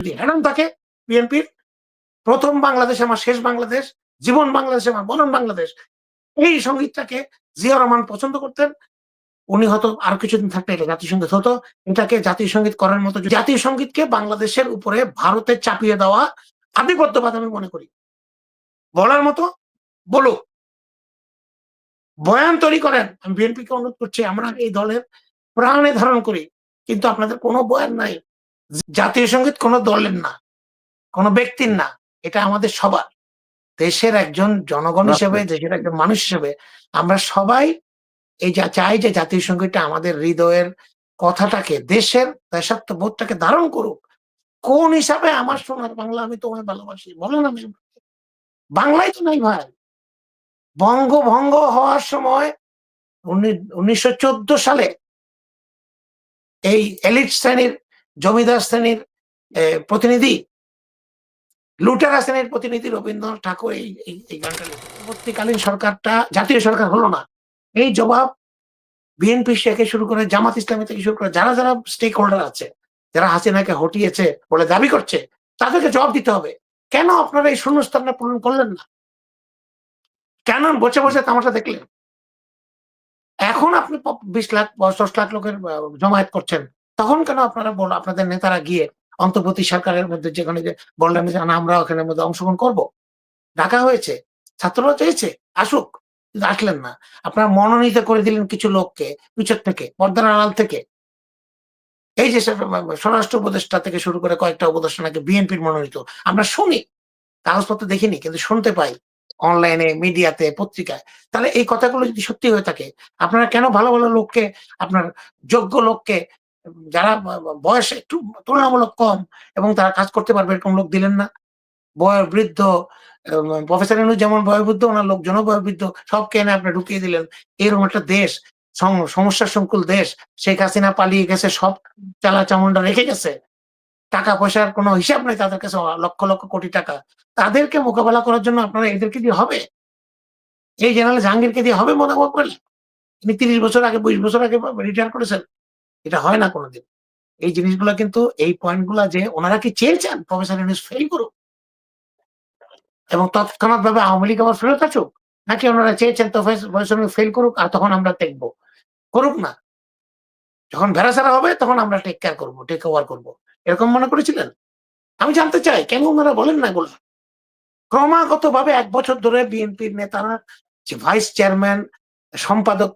যদি হেরান থাকে বিএনপির প্রথম বাংলাদেশ, আমার শেষ বাংলাদেশ, জীবন বাংলাদেশ, আমার মরণ বাংলাদেশ। এই সঙ্গীতটাকে জিয়া রহমান পছন্দ করতেন। উনি হয়তো আর কিছুদিন থাকতে এটা জাতীয় সংগীত হতো। এটাকে জাতীয় সংগীত করার মতো জাতীয় সঙ্গীতকে বাংলাদেশের উপরে ভারতে চাপিয়ে দেওয়া আধিপত্যবাদ আমি মনে করি। বলার মতো বলুক। বয়ান তৈরি করেন, আমি বিএনপিকে অনুরোধ করছি, আমরা এই দলের প্রাণে ধারণ করি, কিন্তু আপনাদের কোনো বয়ান নাই। জাতীয় সংগীত কোনো দলের না কোনো ব্যক্তির না এটা আমাদের সবার। দেশের একজন জনগণ হিসেবে দেশের একজন মানুষ হিসেবে আমরা সবাই এই যা চাই যে জাতীয় সঙ্গীতটা আমাদের হৃদয়ের কথাটাকে দেশের দেশাত্মবোধটাকে ধারণ করুক। কোন হিসাবে আমার সোনার বাংলা আমি তোমায় ভালোবাসি? বলেন আমি বাংলায় তো নাই ভাই। বঙ্গভঙ্গ হওয়ার সময় উনিশশো চোদ্দ সালে এই এলিট শ্রেণির জমিদার শ্রেণির প্রতিনিধি, লুটেরা শ্রেণির প্রতিনিধি রবীন্দ্রনাথ ঠাকুর এই এই গানটা পরবর্তীকালীন সরকারটা জাতীয় সরকার হলো না। এই জবাব বিএনপি থেকে শুরু করে জামাত ইসলামী থেকে শুরু করে যারা যারা স্টেক হোল্ডার আছে, যারা হাসিনাকে হটিয়েছে বলে দাবি করছে, তাদেরকে জবাব দিতে হবে। কেন আপনারা এই শূন্যস্থানটা পূরণ করলেন না? কেন বসে বসে তামাশা দেখলেন? এখন আপনি বিশ লাখ দশ লাখ লোকের জমায়েত করছেন। তখন কেন আপনারা বল, আপনাদের নেতারা গিয়ে অন্তর্বর্তী সরকারের মধ্যে যেখানে যে বললেন যে না আমরা ওখানের মধ্যে অংশগ্রহণ করব? ডাকা হয়েছে, ছাত্ররা চেয়েছে, আসুক আসলেন না। আপনারা মনোনীত করে দিলেন কিছু লোককে পিছর থেকে পর্দার আড়াল থেকে। এই যে স্বরাষ্ট্র উপদেষ্টা থেকে শুরু করে কয়েকটা উপদেষ্টা নাকি বিএনপির মনোনীত। আমরা শুনি, কাগজপত্র দেখিনি, কিন্তু শুনতে পাই, অনলাইনে, মিডিয়াতে, পত্রিকায়। তাহলে এই কথাগুলো যদি সত্যি হয়ে থাকে, আপনারা কেন ভালো ভালো লোককে, আপনার যোগ্য লোককে যারা বয়স একটু তুলনামূলক কম এবং তারা কাজ করতে পারবে এরকম লোক দিলেন না। বয় বৃদ্ধ প্রফেসর যেমন বয়বৃদ্ধ, ওনার লোকজন বয়বৃদ্ধ সবকে এনে আপনি ঢুকিয়ে দিলেন। এরকম একটা দেশ সমস্যা সংকুল দেশ, শেখ হাসিনা পালিয়ে গেছে, সব চালা চামুন্ডা রেখে গেছে। টাকা পয়সার কোনো হিসাব নেই তাদের কাছে লক্ষ লক্ষ কোটি টাকা। তাদেরকে মোকাবেলা করার জন্য আপনারা এদেরকে দিয়ে হবে? এই জেনারেল জাহাঙ্গীরকে দিয়ে হবে মতামত করলে তিনি তিরিশ বছর আগে বিশ বছর আগে রিটায়ার করেছেন। এটা হয় না কোনোদিন। এই জিনিসগুলো কিন্তু এই পয়েন্টগুলা যে ওনারা কি চেয়েছেন? প্রফেসর ইউনিস ফেল করুক? এবং তৎক্ষণাৎ ভাবে আওয়ামী লীগ আবার ফেরত আসুক? নাকি ওনারা চেয়েছেন তো ফেল করুক আর তখন আমরা দেখব? করুক না। যখন ভেড়াছাড়া হবে, তখন আমরা টেক কেয়ার করব টেক ওভার করব। এরকম মনে করেছিলেন? আমি জানতে চাই, কেন ওনারা বলেন না এগুলো? ক্রমাগত ভাবে এক বছর ধরে বিএনপির নেতারা, যে ভাইস চেয়ারম্যান সম্পাদক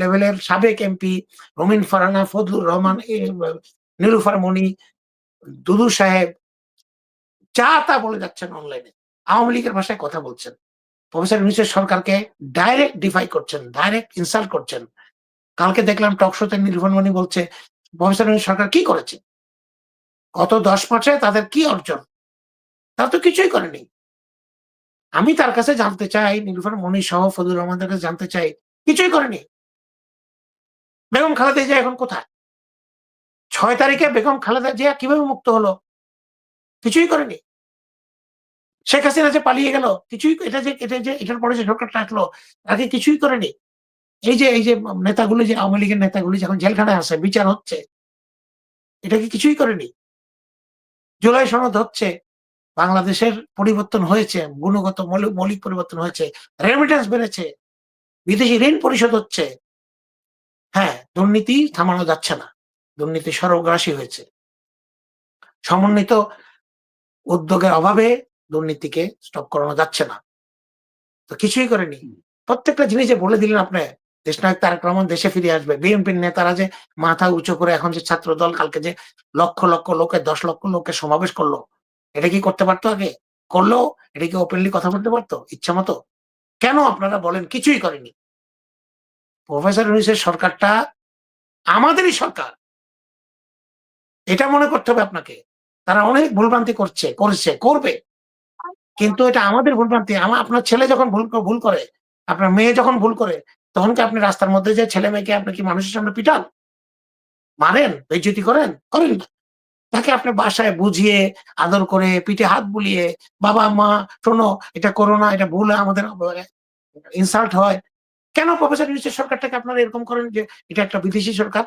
লেভেলের সাবেক এমপি রমিন ফারানা, ফজলুর রহমান নীলুফার মণি দুদু সাহেব, যা তা বলে যাচ্ছেন অনলাইনে আওয়ামী লীগের ভাষায় কথা বলছেন। প্রফেসর ইউনিসের সরকারকে ডাইরেক্ট ডিফাই করছেন ডাইরেক্ট ইনসাল্ট করছেন। কালকে দেখলাম টকশোতে নীলফার মনি বলছে, প্রফেসর ইউনিস সরকার কি করেছে? গত দশ মাসে তাদের কি অর্জন? তারা তো কিছুই করেনি। আমি তার কাছে জানতে চাই নীলুফার মণি সহ ফজুর রহমানের কাছে জানতে চাই কিছুই করেনি। বেগম খালেদা জিয়া এখন কোথায়? ছয় তারিখে বেগম খালেদা জিয়া কীভাবে মুক্ত হলো? কিছুই করেনি। শেখ হাসিনা যে পালিয়ে গেল, কিছুই এটা যে এটা যে, এটার পরে যে সরকারটা আসলো, তাকে কিছুই করেনি। এই যে এই যে নেতাগুলি, যে আওয়ামী লীগের নেতাগুলি যখন জেলখানায় আছে, বিচার হচ্ছে, এটা কি কিছুই করেনি? জুলাই সনদ হচ্ছে, বাংলাদেশের পরিবর্তন হয়েছে, গুণগত, মৌলিক পরিবর্তন হয়েছে রেমিটেন্স বেড়েছে বিদেশি ঋণ পরিশোধ হচ্ছে। হ্যাঁ দুর্নীতি থামানো যাচ্ছে না। দুর্নীতি সর্বগ্রাসী হয়েছে। সমন্বিত উদ্যোগের অভাবে দুর্নীতিকে স্টপ করানো যাচ্ছে না। তো কিছুই করেনি। প্রত্যেকটা জিনিস যে বলে দিলেন আপনি দেশনায়ক তারেক রহমান দেশে ফিরে আসবে। বিএনপির নেতারা যে মাথা উঁচু করে এখন যে ছাত্র দল কালকে যে লক্ষ লক্ষ লোকের দশ লক্ষ লোকের সমাবেশ করল এটা কি করতে পারতো আগে? করল? এটা কি ওপেনলি কথা বলতে পারতো? ইচ্ছা মতো? কেন আপনারা বলেন? কিছুই করেনি প্রফেসর ইউনিসের সরকারটা আমাদেরই সরকার। এটা মনে করতে হবে আপনাকে। তারা অনেক ভুলভ্রান্তি করছে, করেছে, করবে। কিন্তু এটা আমাদের ভুলভ্রান্তি। আমার আপনার ছেলে যখন ভুল ভুল করে, আপনার মেয়ে যখন ভুল করে, তখন কি আপনি রাস্তার মধ্যে যে ছেলে মেয়েকে আপনি কি মানুষের সামনে পিটান? মারেন? বেজ্জতি করেন? করেন না। তাকে আপনি বাসায় বুঝিয়ে, আদর করে, পিঠে হাত বুলিয়ে বাবা মা শোনো, এটা করো না, এটা ভুল, আমাদের ইনসাল্ট হয়। কেন প্রফেসর ইউনিসের সরকারটাকে আপনারা এরকম করেন যে এটা একটা বিদেশি সরকার,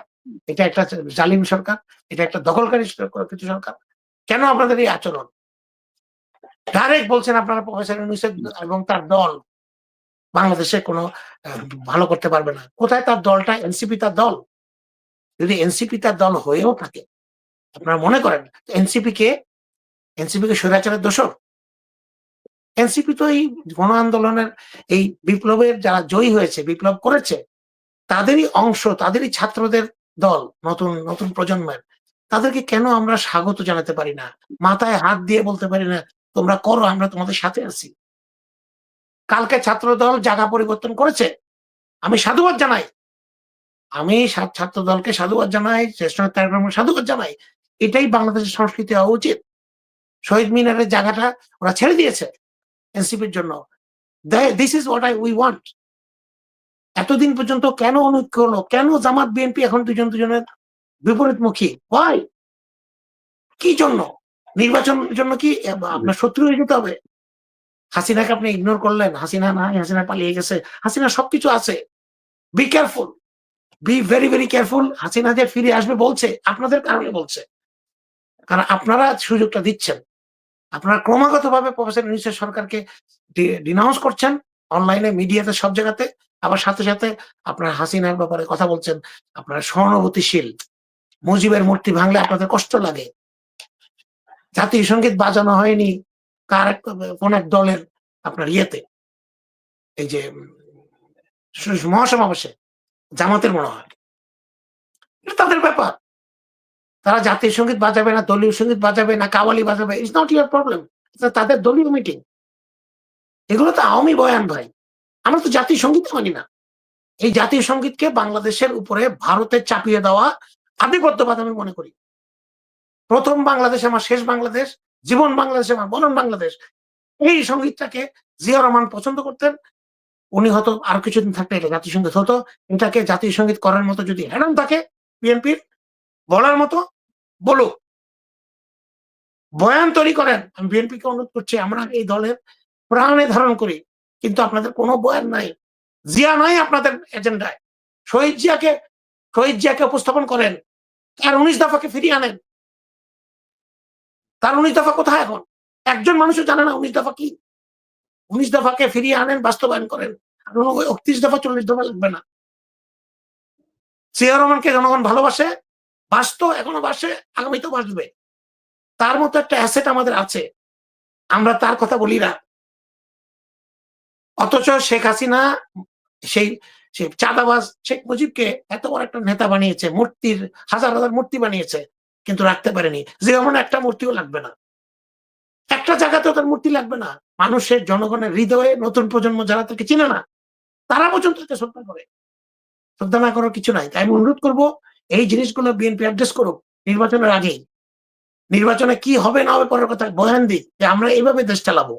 এটা একটা জালিম সরকার, এটা একটা দখলকারী কিছু সরকার? কেন আপনাদের এই আচরণ? ডাইরেক্ট বলছেন আপনারা প্রফেসর ইউনুসের এবং তার দল বাংলাদেশে কোনো ভালো করতে পারবে না। কোথায় তার দলটা? এনসিপি তার দল। যদি এনসিপি তার দল হয়েও থাকে, আপনারা মনে করেন এনসিপি কে? এনসিপি কে স্বৈরাচারের দোষর? এনসিপি তো এই গণ আন্দোলনের এই বিপ্লবের যারা জয়ী হয়েছে, বিপ্লব করেছে, তাদেরই অংশ, তাদেরই ছাত্রদের দল, নতুন নতুন প্রজন্মের, তাদেরকে কেন আমরা স্বাগত জানাতে পারি না? মাথায় হাত দিয়ে বলতে পারি না, তোমরা করো, আমরা তোমাদের সাথে আছি। কালকে ছাত্র দল জায়গা পরিবর্তন করেছে, আমি সাধুবাদ জানাই। আমি ছাত্র দলকে সাধুবাদ জানাই, শ্রেষ্ঠ সাধুবাদ জানাই। এটাই বাংলাদেশের সংস্কৃতি হওয়া উচিত। শহীদ মিনারের জায়গাটা ওরা ছেড়ে দিয়েছে। এনসিপির জন্য। This is what I we want এতদিন পর্যন্ত কেন অনৈক্য হলো কেন জামাত বিএনপি এখন দুজন দুজনের বিপরীতমুখী? হয় কি জন্য? নির্বাচনের জন্য কি আপনার শত্রু হয়ে যেতে হবে? হাসিনাকে আপনি ইগনোর করলেন। হাসিনা নাই হাসিনা পালিয়ে গেছে। হাসিনা সবকিছু আছে। Be careful be very very careful Hasina যে ফিরে আসবে বলছে আপনাদের কারণে বলছে। কারণ আপনারা সুযোগটা দিচ্ছেন। আপনারা ক্রমাগত ভাবে প্রফেসর ইউনিসের সরকারকে ডিনাউন্স করছেন অনলাইনে মিডিয়াতে সব জায়গাতে। আবার সাথে সাথে আপনার হাসিনার ব্যাপারে কথা বলছেন, আপনার সহানুভূতিশীল মুজিবের মূর্তি ভাঙলে আপনাদের কষ্ট লাগে। জাতীয় সংগীত বাজানো হয়নি কার কোন এক দলের আপনার ইয়েতে। এই যে, মহাসমাবেশে, জামাতের মনে হয় তাদের ব্যাপার। তারা জাতীয় সংগীত বাজাবে না, দলীয় সংগীত বাজাবে না কাওয়ালি বাজাবে ইটস নট ইয়ার প্রবলেম তাদের দলীয় মিটিং এগুলো তো আওয়ামী বয়ান ভাই। আমরা তো জাতীয় সংগীত মানি না। এই জাতীয় সঙ্গীতকে বাংলাদেশের উপরে ভারতের চাপিয়ে দেওয়া আধিপত্যবাদ আমি মনে করি। প্রথম বাংলাদেশ আমার, শেষ বাংলাদেশ, জীবন বাংলাদেশ আমার, মরণ বাংলাদেশ। এই সঙ্গীতটাকে জিয়া রহমান পছন্দ করতেন। উনি হয়তো আর কিছুদিন থাকলে এটা জাতীয় সংগীত হতো। এটাকে জাতীয় সংগীত করার মতো যদি হ্যাডাম থাকে, বিএনপির বলার মতো বলুক। বয়ান তৈরি করেন। আমি বিএনপিকে অনুরোধ করছি, আমরা এই দলের প্রাণে ধারণ করি, কিন্তু আপনাদের কোনো বয়ান নাই। জিয়া নাই আপনাদের এজেন্ডায়। শহীদ জিয়াকে শহীদ জিয়াকে উপস্থাপন করেন তার উনিশ দফাকে ফিরিয়ে আনেন। তার উনিশ দফা কোথায় এখন? একজন মানুষও জানে না উনিশ দফা কি। উনিশ দফাকে ফিরিয়ে আনেন, বাস্তবায়ন করেন। একত্রিশ দফা চল্লিশ দফা লাগবে না। জিয়া রহমানকে জনগণ ভালোবাসে বাসতো এখনও বাসে আগামীতেও বাসবে। তার মতো একটা অ্যাসেট আমাদের আছে। আমরা তার কথা বলি না। অথচ শেখ হাসিনা সেই চাঁদাবাজ শেখ মুজিবকে এত বড় একটা নেতা বানিয়েছে, মূর্তির, হাজার হাজার মূর্তি বানিয়েছে, কিন্তু রাখতে পারেনি। যেমন একটা মূর্তিও লাগবে না। একটা জায়গাতেও তার মূর্তি লাগবে না। মানুষের, জনগণের হৃদয়ে নতুন প্রজন্ম যারা তাকে চিনে না, তারা পর্যন্ত শ্রদ্ধা করে। শ্রদ্ধা না করার কিছু নাই। তাই আমি অনুরোধ করব এই জিনিসগুলো বিএনপি অ্যাড্রেস করুক নির্বাচনের আগেই নির্বাচনে কি হবে না হবে পরের কথা বয়ান দিক যে আমরা এইভাবে দেশ চালাবো।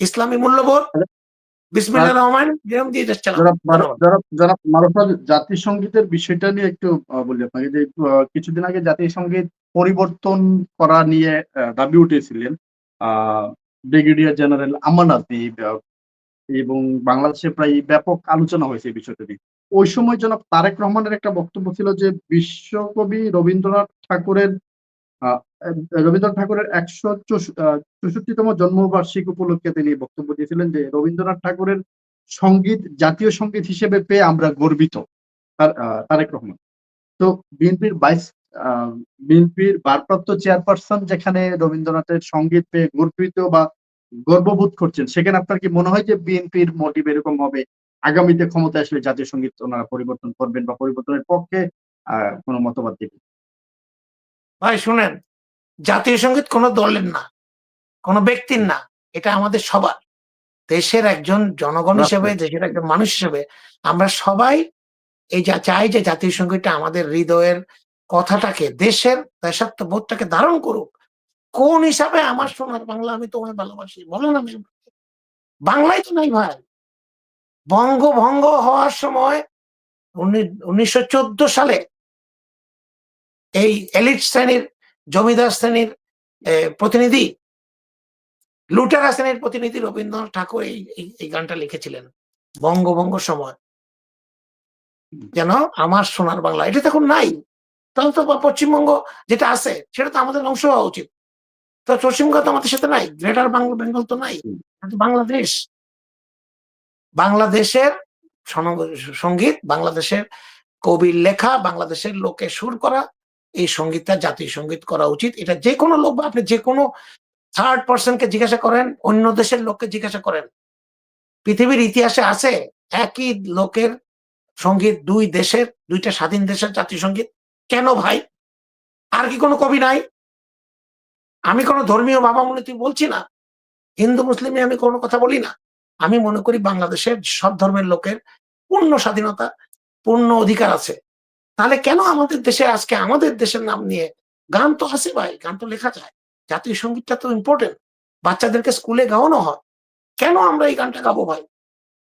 ইসলামী মূল্যবোধ বিসমিল্লাহ রহমান দিয়ে দেশ চালাবো। জাতীয় সঙ্গীতের বিষয়টা নিয়ে একটু বলি আপনাকে যে কিছুদিন আগে জাতীয় সংগীত পরিবর্তন করা নিয়ে দাবি উঠেছিলেন আহ, ব্রিগেডিয়ার জেনারেল আমানাত এবং বাংলাদেশে প্রায় ব্যাপক আলোচনা হয়েছে এই বিষয়টা নিয়ে। ওই সময় জনাব তারেক রহমানের একটা বক্তব্য ছিল যে বিশ্বকবি রবীন্দ্রনাথ ঠাকুরের রবীন্দ্রনাথ ঠাকুরের একশো চৌষট্টিতম জন্মবার্ষিকী উপলক্ষে তিনি বক্তব্য দিয়েছিলেন যে রবীন্দ্রনাথ ঠাকুরের সংগীত, জাতীয় সংগীত হিসেবে পেয়ে আমরা গর্বিত তারেক রহমান। তো বিএনপির বাইশ বিএনপির ভারপ্রাপ্ত চেয়ারপারসন যেখানে রবীন্দ্রনাথের সংগীত পেয়ে গর্বিত বা গর্ববোধ করছেন, সেখানে আপনার কি মনে হয় যে বিএনপির মোটিভ এরকম হবে? আগামীতে ক্ষমতা আসলে জাতীয় সংগীত ওনারা পরিবর্তন করবেন বা পরিবর্তনের পক্ষে কোনো মতবাদ দেবেন? ভাই শুনেন জাতীয় সংগীত কোনো দলের না কোনো ব্যক্তির না এটা আমাদের সবার। দেশের একজন জনগণ হিসেবে দেশের একজন মানুষ হিসেবে আমরা সবাই এই যা চাই যে জাতীয় সঙ্গীতটা আমাদের হৃদয়ের কথাটাকে দেশের দেশাত্মবোধটাকে ধারণ করুক। কোন হিসাবে আমার সোনার বাংলা আমি তোমায় ভালোবাসি? বলেন আমি বাংলায় তো নাই ভাই। বঙ্গভঙ্গ হওয়ার সময় উনিশশো চোদ্দ সালে এই এলিট শ্রেণির, জমিদার শ্রেণির প্রতিনিধি, লুটেরা শ্রেণির প্রতিনিধি রবীন্দ্রনাথ ঠাকুর এই, এই- গানটা লিখেছিলেন, বঙ্গভঙ্গ সময়। যেন আমার সোনার বাংলা, এটা তখন নাই। তাহলে তো পশ্চিমবঙ্গ যেটা আছে, সেটা তো আমাদের অংশ হওয়া উচিত। তো পশ্চিমবঙ্গ তো আমাদের সাথে নাই, গ্রেটার বাংলা বেঙ্গল তো নাই তো বাংলাদেশ। বাংলাদেশের সংগীত, বাংলাদেশের কবির লেখা, বাংলাদেশের লোকে সুর করা, এই সঙ্গীতটা জাতীয় সংগীত করা উচিত। এটা যে কোনো লোক আপনি যে কোনো থার্ড পার্সনকে জিজ্ঞাসা করেন, অন্য দেশের লোককে জিজ্ঞাসা করেন। পৃথিবীর ইতিহাসে আছে একই লোকের সংগীত, দুই দেশের, দুইটা স্বাধীন দেশের জাতীয় সংগীত। কেন ভাই? আর কি কোনো কবি নাই? আমি কোনো ধর্মীয় ভাবামূলতি বলছি না? হিন্দু, মুসলিমে আমি কোনো কথা বলি না? আমি মনে করি বাংলাদেশের সব ধর্মের লোকের পূর্ণ স্বাধীনতা, পূর্ণ অধিকার আছে। তাহলে কেন আমাদের দেশে আজকে আমাদের দেশের নাম নিয়ে গান তো আছে ভাই, গান তো লেখা যায়। জাতীয় সঙ্গীতটা তো ইম্পর্টেন্ট বাচ্চাদেরকে স্কুলে গাওয়ানো হয়। কেন আমরা এই গানটা গাবো ভাই?